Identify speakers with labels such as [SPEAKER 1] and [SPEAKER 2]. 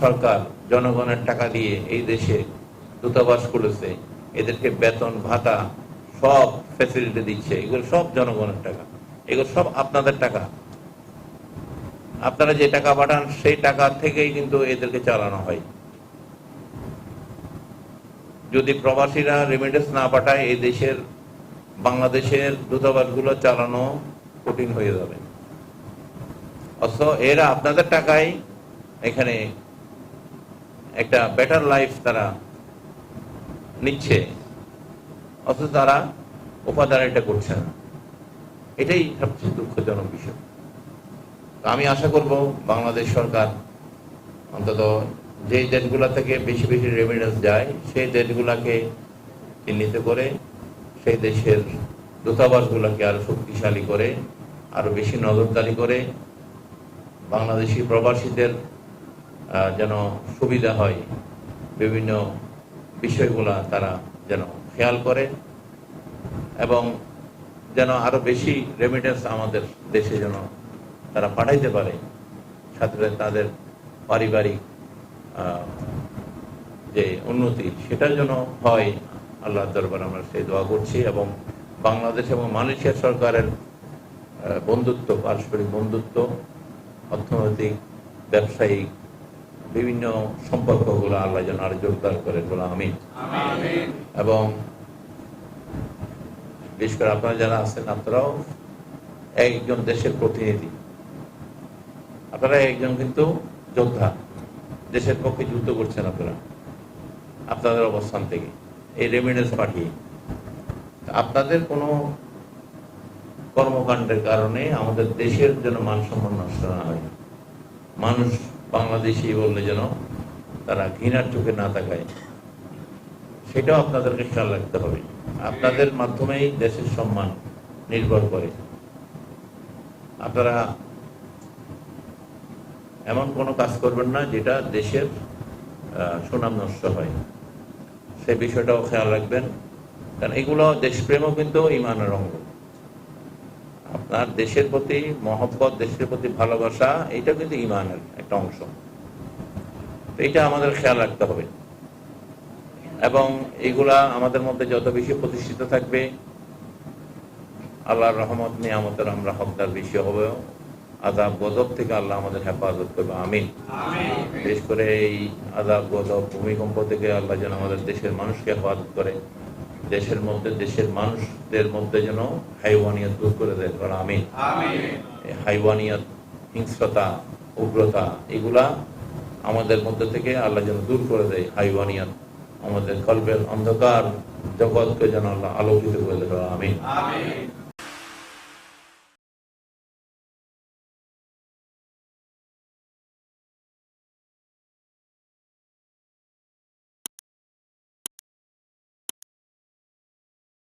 [SPEAKER 1] সরকার জনগণের টাকা দিয়ে এই দেশে দূতাবাস খুলেছে, এদেরকে বেতন, ভাতা, সব ফ্যাসিলিটি দিচ্ছে। এগুলো সব জনগণের টাকা। এগুলো সব আপনাদের টাকা। আপনারা যে টাকা পাঠান, সেই টাকা থেকেই কিন্তু এদেরকে চালানো হয়। যদি প্রবাসীরা রেমিডেন্স না পাঠায়, এই দেশের, বাংলাদেশের দূতাবাসগুলো চালানো কঠিন হয়ে যাবে। অথচ এরা আপনাদের টাকায় এখানে একটা বেটার লাইফ তারা নিচ্ছে। অথচ তারা উপাদান এটা করছে না। এটাই সবচেয়ে দুঃখজনক বিষয়। আমি আশা করব বাংলাদেশ সরকার অন্তত যে দেশগুলা থেকে বেশি বেশি রেমিডেন্স যায়, সেই দেশগুলাকে চিহ্নিত করে, সেই দেশের দূতাবাসগুলোকে আরও শক্তিশালী করে, আরও বেশি নজরদারি করে বাংলাদেশি প্রবাসীদের যেন সুবিধা হয়। বিভিন্ন বিষয়গুলা তারা যেন খেয়াল করে এবং যেন আরও বেশি রেমিটেন্স আমাদের দেশে যেন তারা পাঠাইতে পারে। সাথে তাদের পারিবারিক যে উন্নতি সেটার জন্য হয়। আল্লাহ দরবার আমরা সেই দোয়া করছি এবং বাংলাদেশ এবং মালয়েশিয়া সরকারের বন্ধুত্ব, পারস্পরিক বন্ধুত্ব, অর্থনৈতিক, ব্যবসায়িক বিভিন্ন সম্পর্কগুলো আল্লাহ যেন আরও জোরদার করেন বলে আমি এবং বিশেষ করে আপনারা যারা আছেন আপনারাও একজন দেশের প্রতিনিধি। আপনারা একজন কিন্তু যোদ্ধা দেশের পক্ষে যুদ্ধ করছেন আপনারা। আপনাদের অবস্থান থেকে এই রেমিডেন্স পাঠিয়ে। আপনাদের কোনো কর্মকাণ্ডের কারণে আমাদের দেশের জন্য মান সম্মান নষ্ট না হয়। মানুষ বাংলাদেশি বললে যেন তারা ঘৃণার চোখে না তাকায়, সেটাও আপনাদেরকে খেয়াল রাখতে হবে। আপনাদের মাধ্যমেই দেশের সম্মান নির্ভর করে। আপনারা এমন কোনো কাজ করবেন না যেটা দেশের সুনাম নষ্ট হয়। সে বিষয়টাও খেয়াল রাখবেন। কারণ এগুলো দেশপ্রেমও কিন্তু ইমানের অঙ্গ। আপনার দেশের প্রতি মহব্বত দেশের প্রতি ভালোবাসা এটা কিন্তু ইমানের একটা অংশ। এটা আমাদের খেয়াল রাখতে হবে। এবং এগুলা আমাদের মধ্যে যত বেশি প্রতিষ্ঠিত থাকবে আল্লাহর রহমত নিয়ামতের আমরা হকদার বেশি হবে। আজাব গজব থেকে আল্লাহ আমাদের হেফাজত করবে। আমিন। বিশেষ করে এই আজাব গজব ভূমিকম্প থেকে আল্লাহ যেন আমাদের দেশের মানুষকে হেফাজত করে। দেশের মধ্যে দেশের মানুষদের মধ্যে যেন হাইওয়ানিয়া দূর করে দেয় আমিন। হাইওয়ানিয়া হিংস্রতা উগ্রতা এগুলা আমাদের মধ্যে থেকে আল্লাহ যেন দূর করে দেয় হাইওয়ানিয়া আমাদের কল্পের অন্ধকার জগৎকে যেন আল্লাহ আলোকিত করে দেয় আমিন।